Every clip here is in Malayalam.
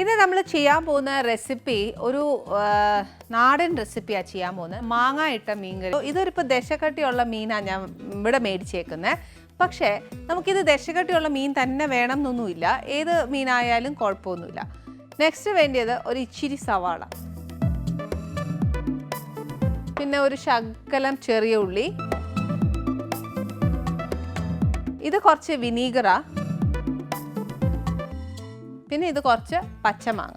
ഇത് നമ്മൾ ചെയ്യാൻ പോകുന്ന റെസിപ്പി ഒരു നാടൻ റെസിപ്പിയാണ് ചെയ്യാൻ പോകുന്നത്. മാങ്ങ ഇട്ട മീൻകറി. ഇതൊരു ഇപ്പോൾ ദശക്കട്ടിയുള്ള മീനാണ് ഞാൻ ഇവിടെ മേടിച്ചേക്കുന്നത് പക്ഷേ നമുക്കിത് ദശക്കട്ടിയുള്ള മീൻ തന്നെ വേണം എന്നൊന്നുമില്ല ഏത് മീനായാലും കുഴപ്പമൊന്നുമില്ല. നെക്സ്റ്റ് വേണ്ടിയത് ഒരു ഇച്ചിരി സവാള. പിന്നെ ഒരു ശകലം ചെറിയ ഉള്ളി. ഇത് കുറച്ച് വിനീഗറാ. പിന്നെ ഇത് കുറച്ച് പച്ചമാങ്ങ.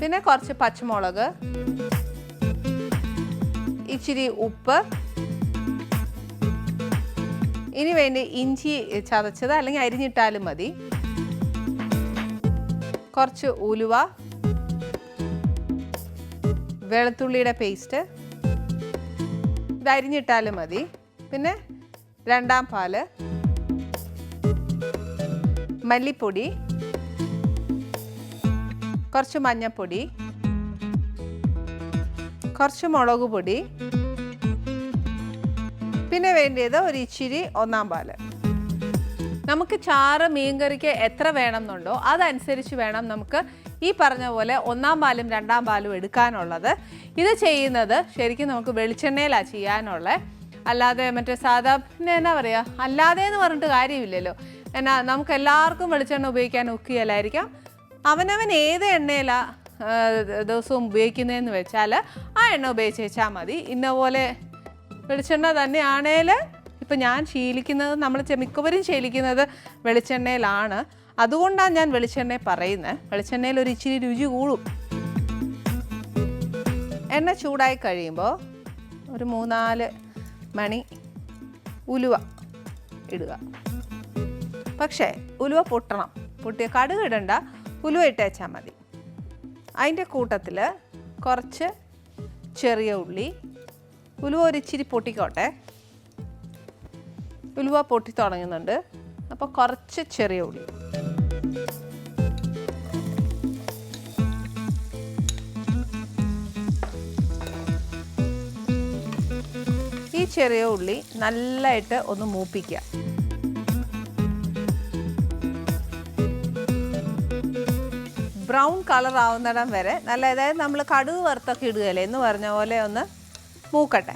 പിന്നെ കുറച്ച് പച്ചമുളക്. ഇച്ചിരി ഉപ്പ്. ഇനി വേണ്ടി ഇഞ്ചി ചതച്ചത് അല്ലെങ്കിൽ അരിഞ്ഞിട്ടാലും മതി. കുറച്ച് ഉലുവ. വെളുത്തുള്ളിയുടെ പേസ്റ്റ്. ഇത് അരിഞ്ഞിട്ടാലും മതി. പിന്നെ രണ്ടാം പാൽ. മല്ലിപ്പൊടി കുറച്ച് മഞ്ഞൾപ്പൊടി കുറച്ച് മുളക് പൊടി പിന്നെ വേണ്ടിയത് ഒരു ഇച്ചിരി ഒന്നാം പാൽ നമുക്ക് ചാറ് മീൻകറിക്ക് എത്ര വേണമെന്നുണ്ടോ അതനുസരിച്ച് വേണം നമുക്ക് ഈ പറഞ്ഞ പോലെ ഒന്നാം പാലും രണ്ടാം പാലും എടുക്കാനുള്ളത്. ഇത് ചെയ്യുന്നത് ശരിക്കും നമുക്ക് വെളിച്ചെണ്ണയിലാണ് ചെയ്യാനുള്ളത് അല്ലാതെ മറ്റേ സാധാ പിന്നെ എന്നാ പറയുക അല്ലാതെ എന്ന് പറഞ്ഞിട്ട് കാര്യമില്ലല്ലോ. എന്നാ നമുക്ക് എല്ലാവർക്കും വെളിച്ചെണ്ണ ഉപയോഗിക്കാൻ ഒക്കുകയല്ലായിരിക്കാം അവനവൻ ഏത് എണ്ണയിലാണ് ദിവസവും ഉപയോഗിക്കുന്നതെന്ന് വെച്ചാൽ ആ എണ്ണ ഉപയോഗിച്ച് വെച്ചാൽ മതി. ഇന്ന പോലെ വെളിച്ചെണ്ണ തന്നെയാണേൽ ഇപ്പം ഞാൻ ശീലിക്കുന്നത് നമ്മൾ മിക്കവരും ശീലിക്കുന്നത് വെളിച്ചെണ്ണയിലാണ്. അതുകൊണ്ടാണ് ഞാൻ വെളിച്ചെണ്ണ പറയുന്നത് വെളിച്ചെണ്ണയിൽ ഒരു ഇച്ചിരി രുചി കൂടും. എണ്ണ ചൂടായി കഴിയുമ്പോൾ ഒരു മൂന്നാൽ മണി ഉലുവ ഇടുക. പക്ഷേ ഉലുവ പൊട്ടണം. പൊട്ടിയ കടുക് ഇടണ്ട. ഉലുവ ഇട്ടേച്ചാൽ മതി. അതിന്റെ കൂട്ടത്തിൽ കുറച്ച് ചെറിയ ഉള്ളി. ഉലുവ ഒരു ഇച്ചിരി പൊട്ടിക്കോട്ടെ. ഉലുവ പൊട്ടി തുടങ്ങുന്നുണ്ട്. അപ്പോൾ കുറച്ച് ചെറിയ ഉള്ളി. ഈ ചെറിയ ഉള്ളി നല്ലതായിട്ട് ഒന്ന് മൂപ്പിക്കുക ബ്രൗൺ കളർ ആവുന്നിടം വരെ നല്ല അതായത് നമ്മൾ കടുക് വറുത്തൊക്കെ ഇടുകയല്ലേ? എന്ന് പറഞ്ഞ പോലെ ഒന്ന് മൂക്കട്ടെ.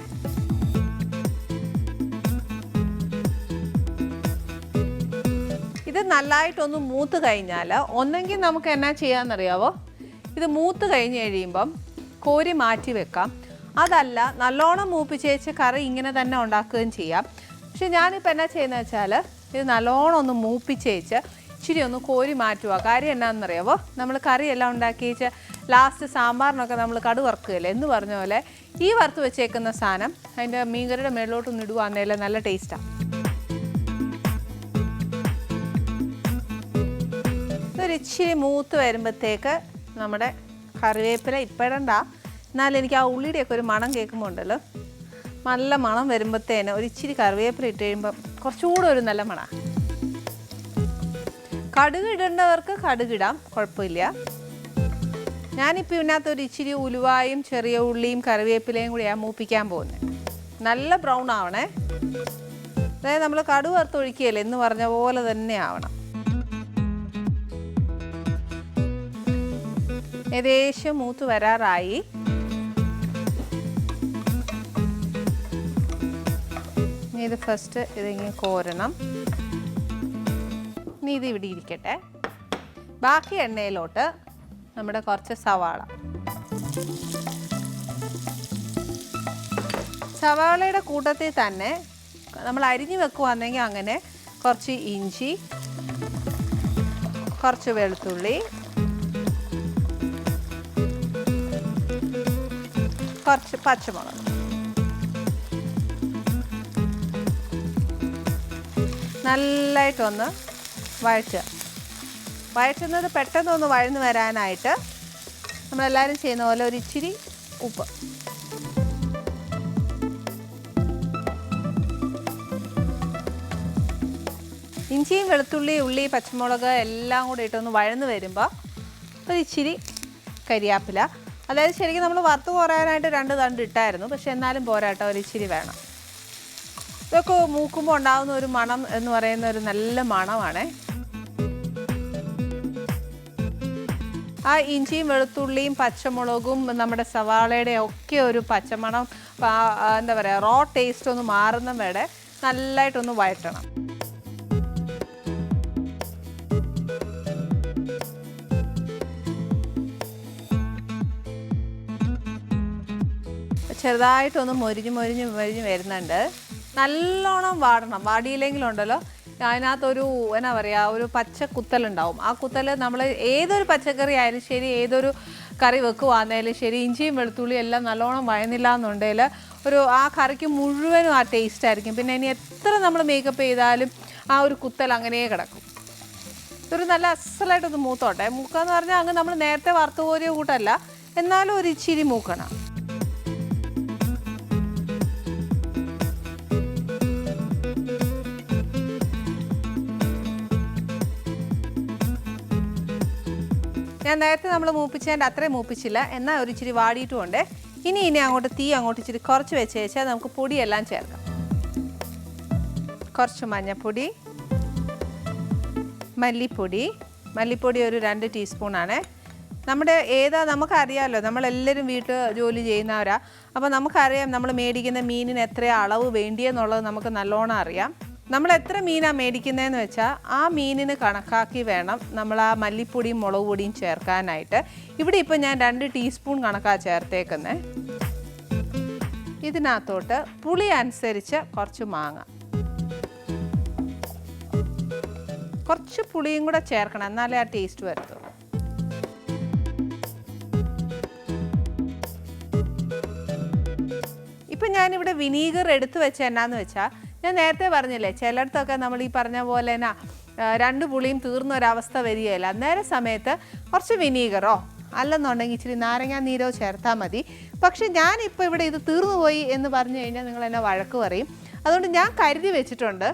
ഇത് നല്ലതായിട്ടൊന്ന് മൂത്ത് കഴിഞ്ഞാൽ ഒന്നെങ്കിൽ നമുക്ക് എന്നാ ചെയ്യാമെന്നറിയാവോ ഇത് മൂത്ത് കഴിഞ്ഞ് കഴിയുമ്പം കോരി മാറ്റി വെക്കാം. അതല്ല നല്ലോണം മൂപ്പിച്ചേച്ച് കറി ഇങ്ങനെ തന്നെ ഉണ്ടാക്കുകയും ചെയ്യാം. പക്ഷെ ഞാനിപ്പോൾ എന്നാ ചെയ്യുന്നത് വെച്ചാൽ ഇത് നല്ലോണം ഒന്ന് മൂപ്പിച്ചേച്ച് ഇച്ചിരി ഒന്ന് കോരി മാറ്റുക കാര്യം എന്നാണെന്നറിയാവോ? നമ്മൾ കറിയെല്ലാം ഉണ്ടാക്കിയേച്ച് ലാസ്റ്റ് സാമ്പാറിനൊക്കെ നമ്മൾ കടു വറുക്കുകയല്ലേ? എന്ന് പറഞ്ഞ പോലെ ഈ വറുത്ത് വെച്ചേക്കുന്ന സാധനം അതിന്റെ മീൻകറിയുടെ മേളിലോട്ടൊന്ന് ഇടുകയാണെന്നേലും നല്ല ടേസ്റ്റാണ് ഇച്ചിരി മൂത്ത് വരുമ്പോഴത്തേക്ക് നമ്മുടെ കറിവേപ്പില ഇപ്പോഴണ്ട. എന്നാലും എനിക്ക് ആ ഉള്ളിയുടെയൊക്കെ ഒരു മണം കേൾക്കുമ്പോൾ ഉണ്ടല്ലോ. നല്ല മണം വരുമ്പോഴത്തേന് ഒരു ഇച്ചിരി കറിവേപ്പില ഇട്ട് കഴിയുമ്പം കുറച്ചുകൂടെ ഒരു നല്ല മണമാണ് കടുക് ഇടേണ്ടവർക്ക് കടുകിടാം കുഴപ്പമില്ല. ഞാനിപ്പോൾ ഇതിനകത്ത് ഒരു ഇച്ചിരി ഉലുവായും ചെറിയ ഉള്ളിയും കറിവേപ്പിലയും കൂടിയാണ് മൂപ്പിക്കാൻ പോകുന്നത് നല്ല ബ്രൗൺ ആവണേ. അതായത് നമ്മൾ കടു വറുത്ത് ഒഴിക്കുകയല്ലേ എന്ന് പറഞ്ഞ പോലെ തന്നെ ആവണം. ഏകദേശം മൂത്ത് വരാറായി. ഇത് ഫസ്റ്റ് ഇതിങ്ങനെ കോരണം. ഇനി ഇത് ഇവിടെ ഇരിക്കട്ടെ. ബാക്കി എണ്ണയിലോട്ട് നമ്മുടെ കുറച്ച് സവാള. സവാളയുടെ കൂട്ടത്തിൽ തന്നെ നമ്മൾ അരിഞ്ഞു വെക്കുവാണെങ്കിൽ അങ്ങനെ കുറച്ച് ഇഞ്ചി കുറച്ച് വെളുത്തുള്ളി കുറച്ച് പച്ചമുളക്. നല്ലതായിട്ടൊന്ന് വഴറ്റുക. വഴറ്റുന്നത് പെട്ടെന്നൊന്ന് വഴന്ന് വരാനായിട്ട് നമ്മളെല്ലാവരും ചെയ്യുന്ന പോലെ ഒരു ഇച്ചിരി ഉപ്പ്. ഇഞ്ചിയും വെളുത്തുള്ളി ഉള്ളി പച്ചമുളക് എല്ലാം കൂടി ഇട്ടൊന്ന് വഴന്ന് വരുമ്പോൾ ഒരു ഇച്ചിരി കരിയാപ്പില. അതായത് ശരിക്കും നമ്മൾ വറുത്ത് പോരാനായിട്ട് രണ്ട് തണ്ട് ഇട്ടായിരുന്നു. പക്ഷെ എന്നാലും പോരാട്ടോ ഒരു ഇച്ചിരി വേണം. ഇതൊക്കെ മൂക്കുമ്പോൾ ഉണ്ടാകുന്ന ഒരു മണം എന്ന് പറയുന്ന ഒരു നല്ല മണമാണേ. ആ ഇഞ്ചിയും വെളുത്തുള്ളിയും പച്ചമുളകും നമ്മുടെ സവാളയുടെ ഒക്കെ ഒരു പച്ചമണം എന്താ പറയുക റോ ടേസ്റ്റ് ഒന്ന് മാറുന്ന വരെ നല്ലതായിട്ടൊന്ന് വഴറ്റണം. ചെറുതായിട്ടൊന്ന് മൊരിഞ്ഞ് മൊരിഞ്ഞ് മൊരിഞ്ഞ് വരുന്നുണ്ട്. നല്ലോണം വാടണം. വാടിയില്ലെങ്കിലുണ്ടല്ലോ അതിനകത്തൊരു എന്നാ പറയുക ഒരു പച്ച കുത്തലുണ്ടാവും. ആ കുത്തൽ നമ്മൾ ഏതൊരു പച്ചക്കറി ആയാലും ശരി ഏതൊരു കറി വെക്കുവാന്നേലും ശരി ഇഞ്ചിയും വെളുത്തുള്ളിയും എല്ലാം നല്ലോണം വഴന്നില്ല എന്നുണ്ടെങ്കിൽ ഒരു ആ കറിക്ക് മുഴുവനും ആ ടേസ്റ്റ് ആയിരിക്കും. പിന്നെ ഇനി എത്ര നമ്മൾ മേക്കപ്പ് ചെയ്താലും ആ ഒരു കുത്തൽ അങ്ങനെ കിടക്കും. ഇതൊരു നല്ല അസലായിട്ടൊന്ന് മൂത്തോട്ടെ. മൂക്കാന്ന് പറഞ്ഞാൽ അങ്ങ് നമ്മൾ നേരത്തെ വറുത്ത് കോരിയ കൂട്ടല്ല എന്നാലും ഒരു ഇച്ചിരി മൂക്കണം. ഞാൻ നേരത്തെ നമ്മൾ മൂപ്പിച്ചതിന്റെ അത്രയും മൂപ്പിച്ചില്ല എന്നാൽ ഒരു ഇച്ചിരി വാടിയിട്ടുമുണ്ട്. ഇനി ഇനി അങ്ങോട്ട് തീ അങ്ങോട്ട് ഇച്ചിരി കുറച്ച് വെച്ച് വെച്ചാൽ നമുക്ക് പൊടിയെല്ലാം ചേർക്കാം. കുറച്ച് മഞ്ഞൾപ്പൊടി മല്ലിപ്പൊടി. മല്ലിപ്പൊടി ഒരു രണ്ട് ടീസ്പൂണാണ്. നമ്മുടെ ഏതാ നമുക്കറിയാമല്ലോ നമ്മളെല്ലാവരും വീട്ടിൽ ജോലി ചെയ്യുന്നവരാ. അപ്പോൾ നമുക്കറിയാം നമ്മൾ മേടിക്കുന്ന മീനിന് എത്ര അളവ് വേണ്ടിയെന്നുള്ളത് നമുക്ക് നല്ലോണം അറിയാം. നമ്മൾ എത്ര മീനാണ് മേടിക്കുന്നതെന്ന് വെച്ചാൽ ആ മീനിന് കണക്കാക്കി വേണം നമ്മൾ ആ മല്ലിപ്പൊടിയും മുളക് പൊടിയും ചേർക്കാനായിട്ട്. ഇവിടെ ഇപ്പോൾ ഞാൻ രണ്ട് ടീസ്പൂൺ കണക്കാണ് ചേർത്തേക്കുന്നത് ഇതിനകത്തോട്ട് പുളി അനുസരിച്ച് കുറച്ച് മാങ്ങ. കുറച്ച് പുളിയും കൂടെ ചേർക്കണം എന്നാലേ ആ ടേസ്റ്റ് വരത്തുള്ളൂ. ഇപ്പം ഞാനിവിടെ വിനീഗർ എടുത്തു വെച്ച എന്നാന്ന് വെച്ചാൽ ഞാൻ നേരത്തെ പറഞ്ഞില്ലേ ചിലയിടത്തൊക്കെ നമ്മൾ ഈ പറഞ്ഞ പോലെ തന്നെ രണ്ട് പുളിയും തീർന്ന ഒരവസ്ഥ വരികയില്ല. അന്നേരം സമയത്ത് കുറച്ച് വിനീഗറോ അല്ലെന്നുണ്ടെങ്കിൽ ഇച്ചിരി നാരങ്ങാ നീരോ ചേർത്താൽ മതി. പക്ഷെ ഞാനിപ്പോൾ ഇവിടെ ഇത് തീർന്നു പോയി എന്ന് പറഞ്ഞു കഴിഞ്ഞാൽ നിങ്ങൾ എന്നെ വഴക്ക് പറയും. അതുകൊണ്ട് ഞാൻ കരുതി വെച്ചിട്ടുണ്ട്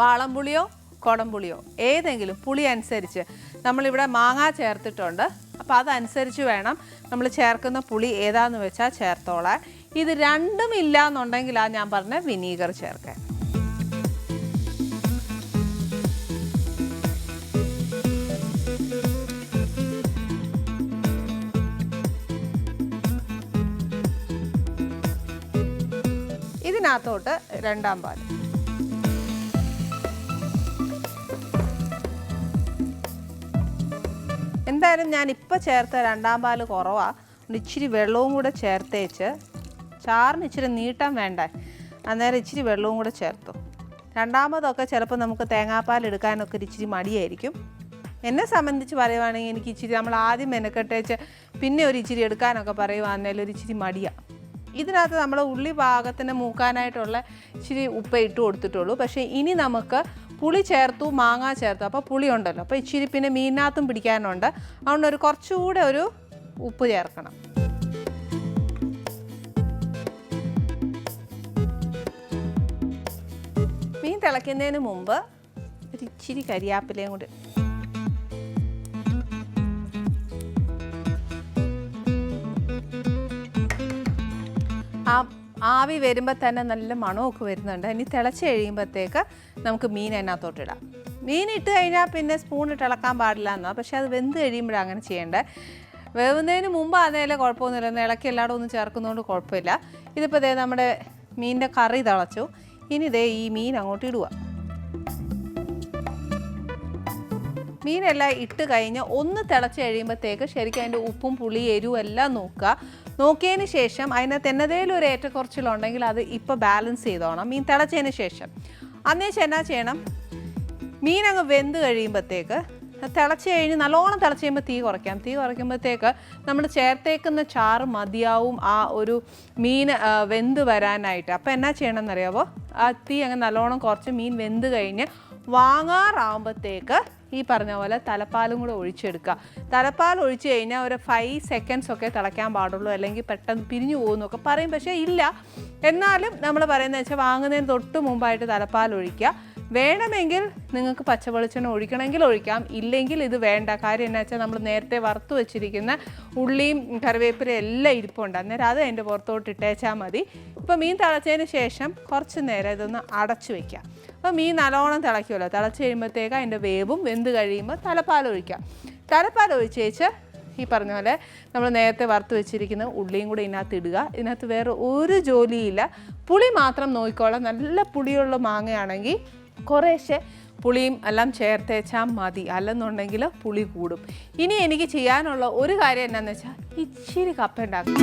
വാളംപുളിയോ കുടംപുളിയോ ഏതെങ്കിലും പുളി അനുസരിച്ച് നമ്മളിവിടെ മാങ്ങ ചേർത്തിട്ടുണ്ട്. അപ്പോൾ അതനുസരിച്ച് വേണം നമ്മൾ ചേർക്കുന്ന പുളി ഏതാന്ന് വെച്ചാൽ ചേർത്തോളാൻ. ഇത് രണ്ടും ഇല്ല എന്നുണ്ടെങ്കിലാണ് ഞാൻ പറഞ്ഞ വിനീഗർ ചേർക്കാൻ ഇതിനകത്തോട്ട് രണ്ടാം പാൽ എന്തായാലും ഞാൻ ഇപ്പോൾ ചേർത്ത രണ്ടാം പാൽ കുറവാണ് ഇച്ചിരി വെള്ളവും കൂടെ ചേർത്തേച്ച് ചാറിന് ഇച്ചിരി നീട്ടാൻ വേണ്ടേ? അന്നേരം ഇച്ചിരി വെള്ളവും കൂടെ ചേർത്തു. രണ്ടാമതൊക്കെ ചിലപ്പോൾ നമുക്ക് തേങ്ങാപ്പാൽ എടുക്കാനൊക്കെ ഇച്ചിരി മടിയായിരിക്കും. എന്നെ സംബന്ധിച്ച് പറയുവാണെങ്കിൽ എനിക്ക് ഇച്ചിരി നമ്മൾ ആദ്യം മെനക്കെട്ടേച്ച് പിന്നെ ഒരു ഇച്ചിരി എടുക്കാനൊക്കെ പറയുവാണെങ്കിൽ ഒരു ഇച്ചിരി മടിയാണ് ഇതിനകത്ത് നമ്മൾ ഉള്ളി പാകത്തിന് മൂക്കാനായിട്ടുള്ള ഇച്ചിരി ഉപ്പ് ഇട്ട് കൊടുത്തിട്ടുള്ളൂ. പക്ഷേ ഇനി നമുക്ക് പുളി ചേർത്തു മാങ്ങ ചേർത്തു. അപ്പോൾ പുളി ഉണ്ടല്ലോ. അപ്പോൾ ഇച്ചിരി പിന്നെ മീനിനകത്തും പിടിക്കാനുണ്ട്. അതുകൊണ്ട് ഒരു കുറച്ചുകൂടെ ഒരു ഉപ്പ് ചേർക്കണം. മീൻ തിളയ്ക്കുന്നതിന് മുമ്പ് ഒരു ഇച്ചിരി കരിയാപ്പിലയും കൂടി. ആ ആവി വരുമ്പോൾ തന്നെ നല്ല മണമൊക്കെ വരുന്നുണ്ട്. ഇനി തിളച്ച് കഴിയുമ്പോഴത്തേക്ക് നമുക്ക് മീൻ അതിനകത്തോട്ടിടാം മീൻ ഇട്ട് കഴിഞ്ഞാൽ പിന്നെ സ്പൂൺ ഇട്ട് ഇളക്കാൻ പാടില്ല എന്നാൽ പക്ഷേ അത് വെന്ത് കഴിയുമ്പോഴാണ് അങ്ങനെ ചെയ്യേണ്ടത് വേവുന്നതിന് മുമ്പ് അതേലെ കുഴപ്പമൊന്നുമില്ല. ഇളക്കി എല്ലായിടും ഒന്നും ചേർക്കുന്നതുകൊണ്ട് കുഴപ്പമില്ല. ഇതിപ്പോൾ ദേ നമ്മുടെ മീനിന്റെ കറി തിളച്ചു. ഇനി ദേ ഈ മീൻ അങ്ങോട്ട് ഇടുക മീനെല്ലാം ഇട്ട് കഴിഞ്ഞ് ഒന്ന് തിളച്ച് കഴിയുമ്പോഴത്തേക്ക് ശരിക്കും അതിന്റെ ഉപ്പും പുളി എരിവും എല്ലാം നോക്കുക. നോക്കിയതിന് ശേഷം അതിനകത്ത് എന്നതേലും ഒരു ഏറ്റക്കുറച്ചിലുണ്ടെങ്കിൽ അത് ഇപ്പോൾ ബാലൻസ് ചെയ്തോണം. മീൻ തിളച്ചതിന് ശേഷം. അന്നേച്ച് എന്നാ ചെയ്യണം? മീൻ അങ്ങ് വെന്ത് കഴിയുമ്പോഴത്തേക്ക് തിളച്ച് കഴിഞ്ഞ് നല്ലോണം തിളച്ച് കഴിയുമ്പോൾ തീ കുറയ്ക്കാം. തീ കുറയ്ക്കുമ്പോഴത്തേക്ക് നമ്മൾ ചേർത്തേക്കുന്ന ചാറ് മതിയാവും ആ ഒരു മീൻ വെന്ത് വരാനായിട്ട്. അപ്പോൾ എന്നാ ചെയ്യണമെന്നറിയാവോ? ആ തീ അങ്ങ് നല്ലോണം കുറച്ച് മീൻ വെന്ത് കഴിഞ്ഞ് വാങ്ങാറാവുമ്പോഴത്തേക്ക് ഈ പറഞ്ഞ പോലെ തലപ്പാലും കൂടെ ഒഴിച്ചെടുക്കുക. തലപ്പാൽ ഒഴിച്ച് കഴിഞ്ഞാൽ ഒരു ഫൈവ് സെക്കൻഡ്സ് ഒക്കെ തിളയ്ക്കാൻ പാടുള്ളൂ. അല്ലെങ്കിൽ പെട്ടെന്ന് പിരിഞ്ഞു പോകുന്നൊക്കെ പറയും. പക്ഷേ ഇല്ല. എന്നാലും നമ്മൾ പറയുന്നത് വെച്ചാൽ വാങ്ങുന്നതിന് തൊട്ട് മുമ്പായിട്ട് തലപ്പാൽ ഒഴിക്കുക. വേണമെങ്കിൽ നിങ്ങൾക്ക് പച്ചവെളിച്ചെണ്ണ ഒഴിക്കണമെങ്കിൽ ഒഴിക്കാം. ഇല്ലെങ്കിൽ ഇത് വേണ്ട. കാര്യം എന്നാ വെച്ചാൽ നമ്മൾ നേരത്തെ വറുത്ത് വെച്ചിരിക്കുന്ന ഉള്ളിയും കറിവേപ്പിലയും എല്ലാം ഇരിപ്പുണ്ട്. അന്നേരം അത് അതിന്റെ പുറത്തോട്ട് ഇട്ടേച്ചാൽ മതി. ഇപ്പോൾ മീൻ തിളച്ചതിന് ശേഷം കുറച്ച് നേരം ഇതൊന്ന് അടച്ചു വയ്ക്കാം അപ്പോൾ മീൻ നല്ലോണം തിളയ്ക്കുമല്ലോ തിളച്ച് കഴിയുമ്പോഴത്തേക്ക് അതിന്റെ വേവും വെന്ത് കഴിയുമ്പോൾ തലപ്പാൽ ഒഴിക്കാം. തലപ്പാൽ ഒഴിച്ചേച്ച് ഈ പറഞ്ഞ പോലെ നമ്മൾ നേരത്തെ വറുത്ത് വെച്ചിരിക്കുന്ന ഉള്ളിയും കൂടെ ഇതിനകത്ത് ഇടുക. ഇതിനകത്ത് വേറെ ഒരു ജോലിയില്ല. പുളി മാത്രം നോക്കിക്കോളാം. നല്ല പുളിയുള്ള മാങ്ങയാണെങ്കിൽ കുറേശ്ശെ പുളിയും എല്ലാം ചേർത്തേച്ചാൽ മതി. അല്ലെന്നുണ്ടെങ്കിൽ പുളി കൂടും. ഇനി എനിക്ക് ചെയ്യാനുള്ള ഒരു കാര്യം എന്താണെന്ന് വെച്ചാൽ ഇച്ചിരി കപ്പ ഉണ്ടാക്കും